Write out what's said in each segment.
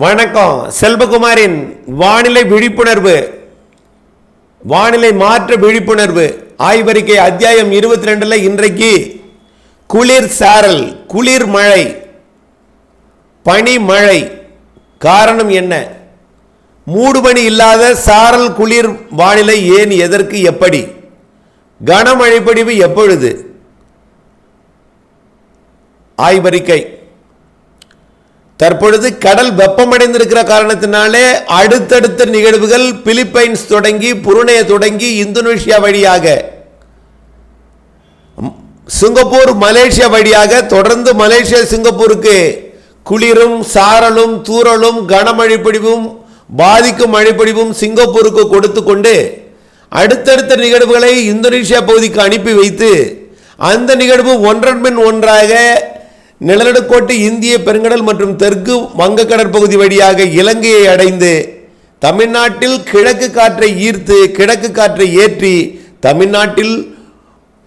வணக்கம். செல்வகுமாரின் வானிலை விழிப்புணர்வு. வானிலை மாற்ற விழிப்புணர்வு. ஆய்வறிக்கை அத்தியாயம் இருபத்தி ரெண்டில் இன்றைக்கு குளிர் சாரல் குளிர் மழை பனி மழை. காரணம் என்ன? மூடுபனி இல்லாத சாரல் குளிர் வானிலை ஏன் எதற்கு எப்படி? கனமழைப்படிவு எப்பொழுது? ஆய்வறிக்கை. தற்பொழுது கடல் வெப்பமடைந்திருக்கிற காரணத்தினாலே அடுத்தடுத்த நிகழ்வுகள் பிலிப்பைன்ஸ் தொடங்கி புருனே தொடங்கி இந்தோனேஷியா வழியாக சிங்கப்பூர் மலேசியா வழியாக தொடர்ந்து மலேசியா சிங்கப்பூருக்கு குளிரும் சாரலும் தூரலும் கனமழை பொழிவும் பாதிக்கும் மழைப்பொழிவும் சிங்கப்பூருக்கு கொடுத்து கொண்டு அடுத்தடுத்த நிகழ்வுகளை இந்தோனேஷியா பகுதிக்கு அனுப்பி வைத்து அந்த நிகழ்வு ஒன்றன் பின் ஒன்றாக நிலநடுக்கோட்டு இந்திய பெருங்கடல் மற்றும் தெற்கு வங்க கடற்பகுதி வழியாக இலங்கையை அடைந்து தமிழ்நாட்டில் கிழக்கு காற்றை ஈர்த்து கிழக்கு காற்றை ஏற்றி தமிழ்நாட்டில்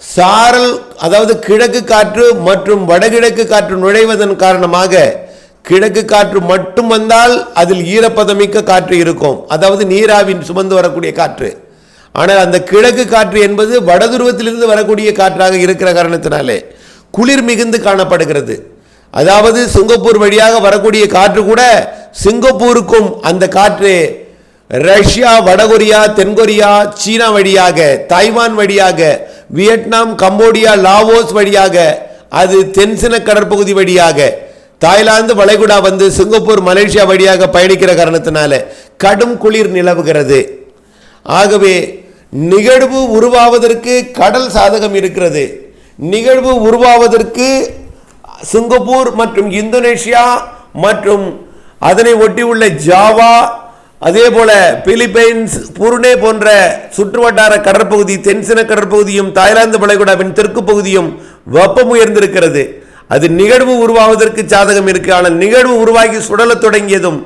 சாரல் அதாவது கிழக்கு காற்று மற்றும் வடகிழக்கு காற்று நுழைவதன் காரணமாக கிழக்கு காற்று மட்டும் வந்தால் அதில் ஈரப்பதமிக்க காற்று இருக்கும். அதாவது நீராவின் சுமந்து வரக்கூடிய காற்று. ஆனால் அந்த கிழக்கு காற்று என்பது வடதுருவத்திலிருந்து வரக்கூடிய காற்றாக இருக்கிற காரணத்தினாலே. குளிர் மிகுந்து காணப்படுகிறது. அதாவது சிங்கப்பூர் வழியாக வரக்கூடிய காற்று கூட சிங்கப்பூருக்கும் அந்த காற்று ரஷ்யா வடகொரியா தென்கொரியா சீனா வழியாக தாய்வான் வழியாக வியட்நாம் கம்போடியா லாவோஸ் வழியாக அது தென்சின கடற்பகுதி வழியாக தாய்லாந்து வளைகுடா வந்து சிங்கப்பூர் மலேசியா வழியாக பயணிக்கிற காரணத்தினால கடும் குளிர் நிலவுகிறது. ஆகவே நிகழ்வு உருவாவதற்கு கடல் சாதகம் இருக்கிறது. நிகழ்வு உருவாவதற்கு சிங்கப்பூர் மற்றும் இந்தோனேஷியா மற்றும் அதனை ஒட்டியுள்ள ஜாவா அதே போல பிலிப்பைன்ஸ் புருனே போன்ற சுற்றுவட்டார கடற்பகுதி தென்சின கடற்பகுதியும் தாய்லாந்து வளைகுடாவின் தெற்கு பகுதியும் வெப்பம் உயர்ந்திருக்கிறது அது நிகழ்வு உருவாவதற்கு சாதகம் இருக்கு. ஆனால் நிகழ்வு உருவாகி சுடலத் தொடங்கியதும்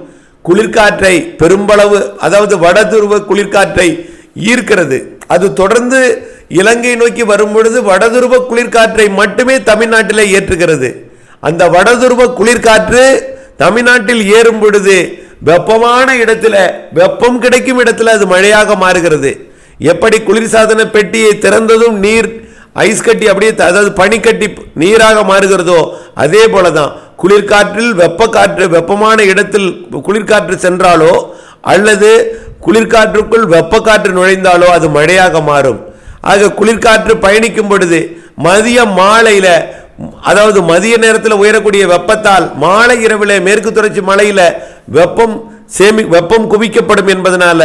குளிர்காற்றை பெரும்பளவு அதாவது வட துருவ குளிர்காற்றை ஈர்க்கிறது. அது தொடர்ந்து இலங்கை நோக்கி வரும் பொழுது வடதுருவ குளிர்காற்றை மட்டுமே தமிழ்நாட்டில் ஏற்றுகிறது. அந்த வடதுருவ குளிர்காற்று தமிழ்நாட்டில் ஏறும் பொழுது வெப்பமான இடத்துல வெப்பம் கிடைக்கும் இடத்துல அது மழையாக மாறுகிறது. எப்படி குளிர்சாதன பெட்டியை திறந்ததும் நீர் ஐஸ் கட்டி அப்படியே அதாவது பனிக்கட்டி நீராக மாறுகிறதோ அதே போல தான் குளிர்காற்றில் வெப்ப காற்று வெப்பமான இடத்தில் குளிர்காற்று சென்றாலோ அல்லது குளிர்காற்றுக்குள் வெப்ப காற்று நுழைந்தாலோ அது மழையாக மாறும். ஆக குளிர்காற்று பயணிக்கும் பொழுது மதிய மாலையில் அதாவது மதிய நேரத்தில் உயரக்கூடிய வெப்பத்தால் மாலை இரவில் மேற்கு தொடர்ச்சி மலையில் வெப்பம் சேமி வெப்பம் குவிக்கப்படும் என்பதனால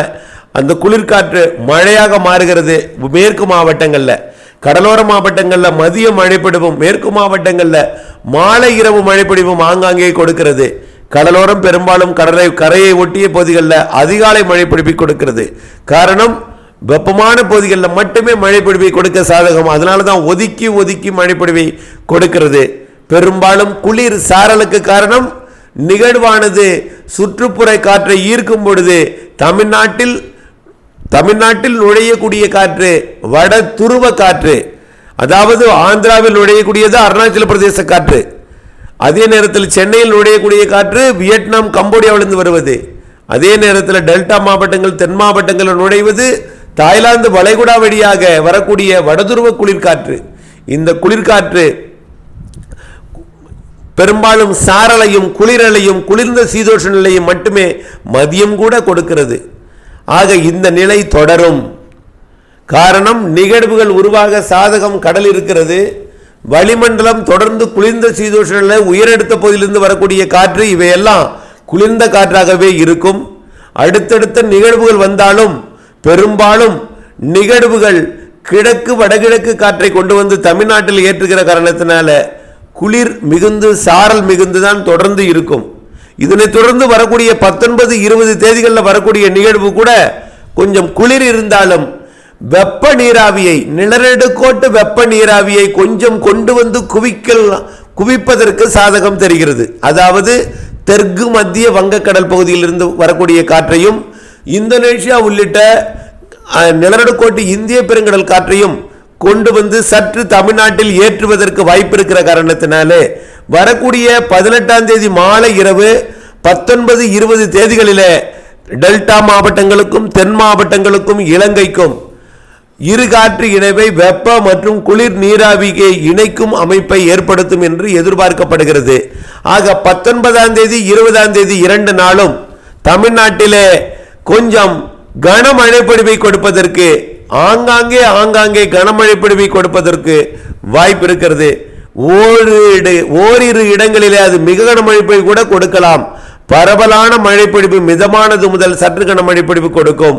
அந்த குளிர்காற்று மழையாக மாறுகிறது மேற்கு மாவட்டங்களில். கடலோர மாவட்டங்களில் மதிய மழைப்பிடிவும் மேற்கு மாவட்டங்களில் மாலை இரவு மழைப்பிடிவும் ஆங்காங்கே கொடுக்கிறது. கடலோரம் பெரும்பாலும் கடலை கரையை ஒட்டிய பகுதிகளில் அதிகாலை மழை கொடுக்கிறது. காரணம் வெப்பமான பகுதிகளில் மட்டுமே மழைப்பொழிவை கொடுக்க சாதகம்? அதனால தான் ஒதுக்கி ஒதுக்கி மழைப்பொழிவை கொடுக்கிறது. பெரும்பாலும் குளிர் சாரலுக்கு காரணம் நிகழ்வானது சுற்றுப்புற காற்றை ஈர்க்கும் பொழுது தமிழ்நாட்டில் தமிழ்நாட்டில் நுழையக்கூடிய காற்று வட துருவ காற்று அதாவது ஆந்திராவில் நுழையக்கூடியது அருணாச்சல பிரதேச காற்று. அதே நேரத்தில் சென்னையில் நுழையக்கூடிய காற்று வியட்நாம் கம்போடியாவிலிருந்து வருவது. அதே நேரத்தில் டெல்டா மாவட்டங்கள் தென் மாவட்டங்களில் நுழைவது தாய்லாந்து வளைகுடா வழியாக வரக்கூடிய வடதுருவ குளிர்காற்று. இந்த குளிர்காற்று பெரும்பாலும் சாரலையும் குளிரலையும் குளிர்ந்த சீதோஷ நிலையும் மட்டுமே மதியம் கூட கொடுக்கிறது. ஆக இந்த நிலை தொடரும். காரணம் நிகழ்வுகள் உருவாக சாதகம் கடல் இருக்கிறது. வளிமண்டலம் தொடர்ந்து குளிர்ந்த சீதோஷ நிலை உயரெடுத்த பகுதியிலிருந்து வரக்கூடிய காற்று இவையெல்லாம் குளிர்ந்த காற்றாகவே இருக்கும். அடுத்தடுத்த நிகழ்வுகள் வந்தாலும் பெரும்பாலும் நிகழ்வுகள் கிழக்கு வடகிழக்கு காற்றை கொண்டு வந்து தமிழ்நாட்டில் ஏற்றுகிற காரணத்தினால குளிர் மிகுந்து சாரல் மிகுந்து தான் தொடர்ந்து இருக்கும். இதனை தொடர்ந்து வரக்கூடிய பத்தொன்பது இருபது தேதிகளில் வரக்கூடிய நிகழ்வு கூட கொஞ்சம் குளிர் இருந்தாலும் வெப்ப நீராவியை நிலநடுக்கோட்டு வெப்ப நீராவியை கொஞ்சம் கொண்டு வந்து குவிக்கல் குவிப்பதற்கு சாதகம் தெரிகிறது. அதாவது தெற்கு மத்திய வங்கக்கடல் பகுதியிலிருந்து வரக்கூடிய காற்றையும் இந்தோனேஷியா உள்ளிட்ட நிலநடுக்கோட்டு இந்திய பெருங்கடல் காற்றையும் கொண்டு வந்து சற்று தமிழ்நாட்டில் ஏற்றுவதற்கு வாய்ப்பு இருக்கிற காரணத்தினாலே வரக்கூடிய பதினெட்டாம் தேதி மாலை இரவு பத்தொன்பது இருபது தேதிகளிலே டெல்டா மாவட்டங்களுக்கும் தென் மாவட்டங்களுக்கும் இலங்கைக்கும் இரு காற்று இணைவை வெப்ப மற்றும் குளிர் நீராவியை இணைக்கும் அமைப்பை ஏற்படுத்தும் என்று எதிர்பார்க்கப்படுகிறது. ஆக பத்தொன்பதாம் தேதி இருபதாம் தேதி இரண்டு நாளும் தமிழ்நாட்டிலே கொஞ்சம் கனமழை பொழிவை கொடுப்பதற்கு ஆங்காங்கே ஆங்காங்கே கனமழை பொழிவை கொடுப்பதற்கு வாய்ப்பு இருக்கிறது. ஓரிரு ஓரிரு இடங்களிலே அது மிக கனமழை பொழிவு கூட கொடுக்கலாம். பரவலான மழைப்பொழிவு மிதமானது முதல் சற்று கன பொழிவு கொடுக்கும்.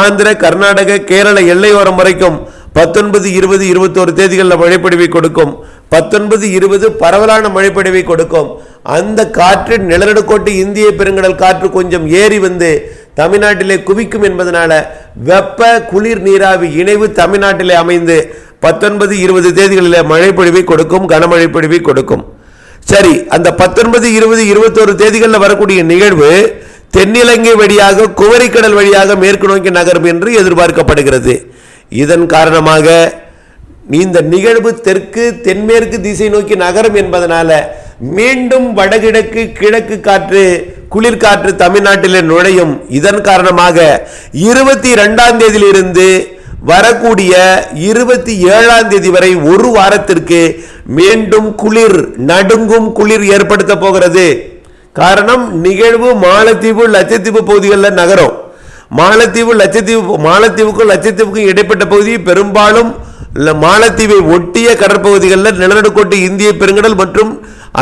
ஆந்திர கர்நாடக கேரள எல்லையோரம் வரைக்கும் பத்தொன்பது இருபது இருபத்தோரு தேதிகளில் மழைப்பொழிவை கொடுக்கும். பத்தொன்பது இருபது பரவலான மழைப்பொழிவை கொடுக்கும். அந்த காற்று நிலநடுக்கோட்டு இந்திய பெருங்கடல் காற்று கொஞ்சம் ஏறி வந்து தமிழ்நாட்டிலே குவிக்கும் என்பதனால வெப்ப குளிர் நீராவி இணைவு தமிழ்நாட்டிலே அமைந்து பத்தொன்பது இருபது தேதிகளில் மழைப்பொழிவை கொடுக்கும் கனமழை பொழிவை கொடுக்கும். சரி அந்த பத்தொன்பது இருபது இருபத்தோரு தேதிகளில் வரக்கூடிய நிகழ்வு தென்னிலங்கை வழியாக குவரிக்கடல் வழியாக மேற்கு நோக்கி நகரும் என்று எதிர்பார்க்கப்படுகிறது. இதன் காரணமாக இந்த நிகழ்வு தெற்கு தென்மேற்கு திசை நோக்கி நகரும் என்பதனால மீண்டும் வடகிழக்கு கிழக்கு காற்று குளிர்காற்று தமிழ்நாட்டில் நுழையும் இதன் காரணமாக இருபத்தி ரெண்டாம் தேதியிலிருந்து வரக்கூடிய இருபத்தி ஏழாம் தேதி வரை ஒரு வாரத்திற்கு மீண்டும் குளிர் நடுங்கும் குளிர் ஏற்படுத்த போகிறது. காரணம் நிகழ்வு மாலத்தீவு லட்சத்தீவு பகுதிகளில் நகரும். மாலத்தீவு லட்சத்தீவு மாலத்தீவுக்கும் லட்சத்தீவுக்கும் இடைப்பட்ட பகுதி பெரும்பாலும் மாலத்தீவை ஒட்டிய கடற்பகுதிகளில் நிலநடுக்கோட்டு இந்திய பெருங்கடல் மற்றும்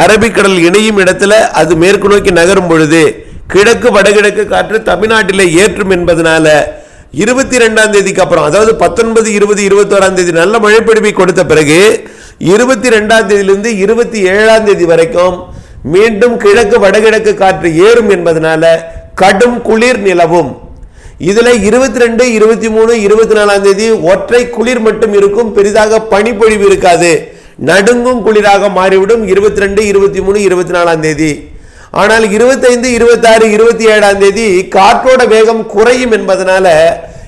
அரபிக்கடல் இணையும் இடத்துல அது மேற்கு நோக்கி நகரும் பொழுது கிழக்கு வடகிழக்கு காற்று தமிழ்நாட்டில் ஏற்றும் என்பதனால இருபத்தி ரெண்டாம் தேதிக்கு அப்புறம் அதாவது பத்தொன்பது இருபது இருபத்தோராம் தேதி நல்ல மழைப்பிடிப்பை கொடுத்த பிறகு இருபத்தி ரெண்டாம் தேதியிலிருந்து இருபத்தி ஏழாம் தேதி வரைக்கும் மீண்டும் கிழக்கு வடகிழக்கு காற்று ஏறும் என்பதனால கடும் குளிர் நிலவும். இதில் இருபத்தி ரெண்டு இருபத்தி மூணு இருபத்தி நாலாம் தேதி ஒற்றை குளிர் மட்டும் இருக்கும் பெரிதாக பனிப்பொழிவு இருக்காது. நடுங்கும் குளிராக மாறிவிடும் இருபத்தி ரெண்டு இருபத்தி மூணு இருபத்தி நாலாம் தேதி. ஆனால் இருபத்தைந்து இருபத்தாறு இருபத்தி ஏழாம் தேதி காற்றோட வேகம் குறையும் என்பதனால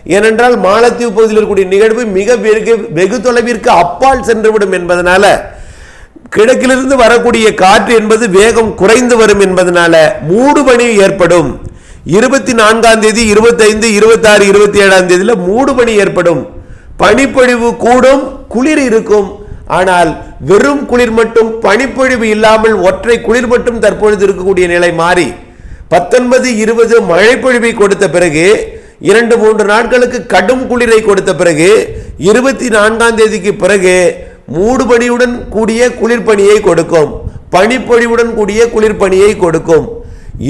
ஏனென்றால் மாலத்தீவு பகுதியில் இருக்கக்கூடிய நிகழ்வு மிக வெகு வெகு தொலைவிற்கு அப்பால் சென்றுவிடும் என்பதனால கிழக்கிலிருந்து வரக்கூடிய காற்று என்பது வேகம் குறைந்து வரும் என்பதனால மூடுபனி ஏற்படும். இருபத்தி நான்காம் தேதி இருபத்தைந்து இருபத்தாறு இருபத்தி ஏழாம் தேதியில் மூடுபனி ஏற்படும். பனிப்பொழிவு கூடும் குளிர் இருக்கும். ஆனால் வெறும் குளிர் மட்டும் பனிப்பொழிவு இல்லாமல் ஒற்றை குளிர் மட்டும் தற்பொழுது இருக்கக்கூடிய நிலை மாறி பத்தொன்பது இருபது மழைப்பொழிவை கொடுத்த பிறகு இரண்டு மூன்று நாட்களுக்கு கடும் குளிரை கொடுத்த பிறகு இருபத்தி நான்காம் தேதிக்கு பிறகு மூடுபனியுடன் கூடிய குளிர்பனியை கொடுக்கும். பனிப்பொழிவுடன் கூடிய குளிர்பனியை கொடுக்கும்.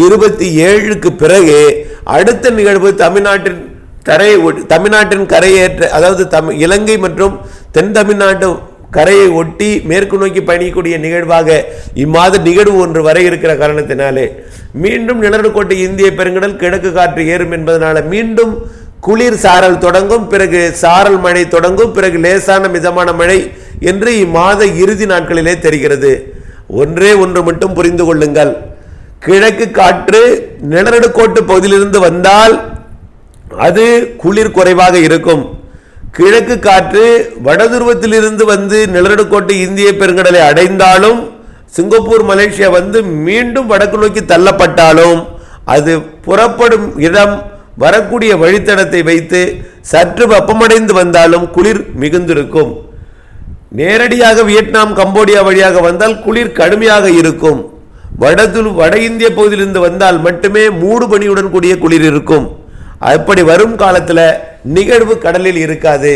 இருபத்தி ஏழுக்கு பிறகு அடுத்த நிகழ்வு தமிழ்நாட்டின் கரையை தமிழ்நாட்டின் கரையேற்ற அதாவது தமிழ் இலங்கை மற்றும் தென் தமிழ்நாட்டு கரையை ஒட்டி மேற்கு நோக்கி பயணிக்கக்கூடிய நிகழ்வாக இம்மாத நிகழ்வு ஒன்று வர இருக்கிற காரணத்தினாலே மீண்டும் நிலநடுக்கோட்டை இந்திய பெருங்கடல் கிழக்கு காற்று ஏறும் என்பதனால மீண்டும் குளிர் சாரல் தொடங்கும் பிறகு சாரல் மழை தொடங்கும் பிறகு லேசான மிதமான மழை என்று இம்மாத இறுதி நாட்களிலே தெரிகிறது. ஒன்றே ஒன்று மட்டும் புரிந்து கொள்ளுங்கள். கிழக்கு காற்று நிலநடுக்கோட்டு பகுதியிலிருந்து வந்தால் அது குளிர் குறைவாக இருக்கும். கிழக்கு காற்று வடதுருவத்திலிருந்து வந்து நிலநடுக்கோட்டு இந்திய பெருங்கடலை அடைந்தாலும் சிங்கப்பூர் மலேசியா வந்து மீண்டும் வடக்கு நோக்கி தள்ளப்பட்டாலும் அது புறப்படும் இடம் வரக்கூடிய வழித்தடத்தை வைத்து சற்று வெப்பமடைந்து வந்தாலும் குளிர் மிகுந்திருக்கும். நேரடியாக வியட்நாம் கம்போடியா வழியாக வந்தால் குளிர் கடுமையாக இருக்கும். வடதுல் வட இந்திய பகுதியிலிருந்து வந்தால் மட்டுமே மூடு பணியுடன் கூடிய குளிர் இருக்கும். அப்படி வரும் காலத்தில் நிகழ்வு கடலில் இருக்காது.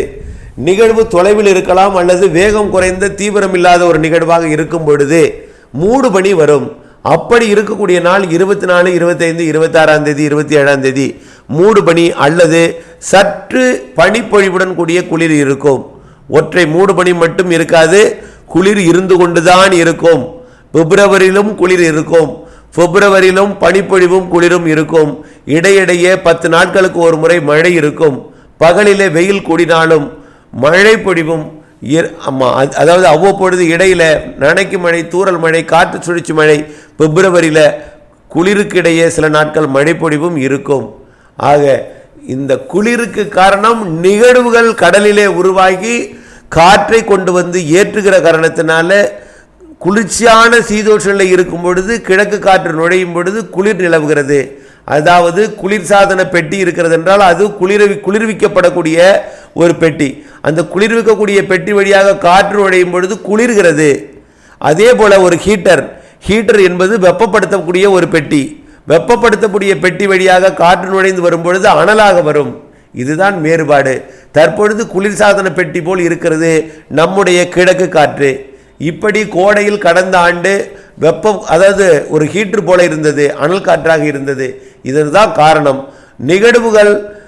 நிகழ்வு தொலைவில் இருக்கலாம் அல்லது வேகம் குறைந்த தீவிரம் இல்லாத ஒரு நிகழ்வாக இருக்கும் பொழுது மூடு பனி வரும். அப்படி இருக்கக்கூடிய நாள் இருபத்தி நாலு இருபத்தைந்து இருபத்தாறாம் தேதி இருபத்தி ஏழாம் தேதி மூடு பனி அல்லது சற்று பனிப்பொழிவுடன் கூடிய குளிர் இருக்கும். ஒற்றை மூடு பனி மட்டும் இருக்காது. குளிர் இருந்து கொண்டுதான் இருக்கும். பிப்ரவரியிலும் குளிர் இருக்கும். பிப்ரவரியிலும் பனிப்பொழிவும் குளிரும் இருக்கும். இடையிடையே பத்து நாட்களுக்கு ஒரு முறை மழை இருக்கும். பகலிலே வெயில் கூடினாலும் மழை பொழிவும் அதாவது அவ்வப்பொழுது இடையில நனைக்கு மழை தூரல் மழை காற்று சுழற்சி மழை பிப்ரவரியில குளிருக்கு இடையே சில நாட்கள் மழை பொழிவும் இருக்கும். ஆக இந்த குளிருக்கு காரணம் நிகழ்வுகள் கடலிலே உருவாகி காற்றை கொண்டு வந்து ஏற்றுகிற காரணத்தினால குளிர்ச்சியான சீதோஷனில் இருக்கும் பொழுது கிழக்கு காற்று நுழையும் பொழுது குளிர் நிலவுகிறது. அதாவது குளிர்சாதன பெட்டி இருக்கிறது என்றால் அது குளிர்வி குளிர்விக்கப்படக்கூடிய ஒரு பெட்டி. அந்த குளிர்விக்கக்கூடிய பெட்டி வழியாக காற்று நுழையும் பொழுது குளிர்கிறது. அதே போல் ஒரு ஹீட்டர். ஹீட்டர் என்பது வெப்பப்படுத்தக்கூடிய ஒரு பெட்டி. வெப்பப்படுத்தக்கூடிய பெட்டி வழியாக காற்று நுழைந்து வரும் பொழுது அனலாக வரும். இதுதான் வேறுபாடு. தற்பொழுது குளிர்சாதன பெட்டி போல் இருக்கிறது நம்முடைய கிழக்கு காற்று. இப்படி கோடையில் கடந்த ஆண்டு வெப்பம் அதாவது ஒரு ஹீட்டர் போல இருந்தது அனல் காற்றாக இருந்தது. இதுதான் காரணம். நிகழ்வுகள்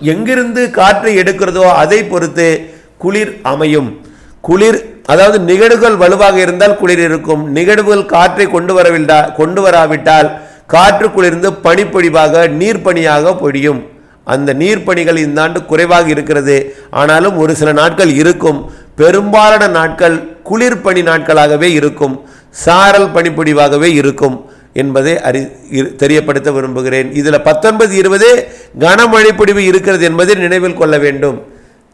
எங்கிருந்து காற்றை எடுக்கிறதோ அதை பொறுத்து குளிர் அமையும். குளிர் அதாவது நிகழ்வுகள் வலுவாக இருந்தால் குளிர் இருக்கும். நிகழ்வுகள் காற்றை கொண்டு வரவில்லா கொண்டு வராவிட்டால் காற்று குளிர்ந்து பனிப்பொழிவாக நீர்ப்பணியாக பொழியும். அந்த நீர்ப்பணிகள் இந்த ஆண்டு குறைவாக இருக்கிறது. ஆனாலும் ஒரு சில நாட்கள் இருக்கும். பெரும்பாலான நாட்கள் குளிர் பனி நாட்களாகவே இருக்கும். சாரல் பனிப்பொழிவாகவே இருக்கும். என்பதை அறி இரு- தெரியப்படுத்த விரும்புகிறேன். இதில் பத்தொன்பது இருபது கனமழை பொழிவு இருக்கிறது என்பதை நினைவில் கொள்ள வேண்டும்.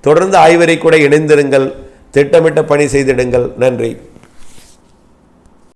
தொடர்ந்து ஆய்வரை கூட இணைந்திருங்கள். திட்டமிட்ட பணி செய்திடுங்கள். நன்றி.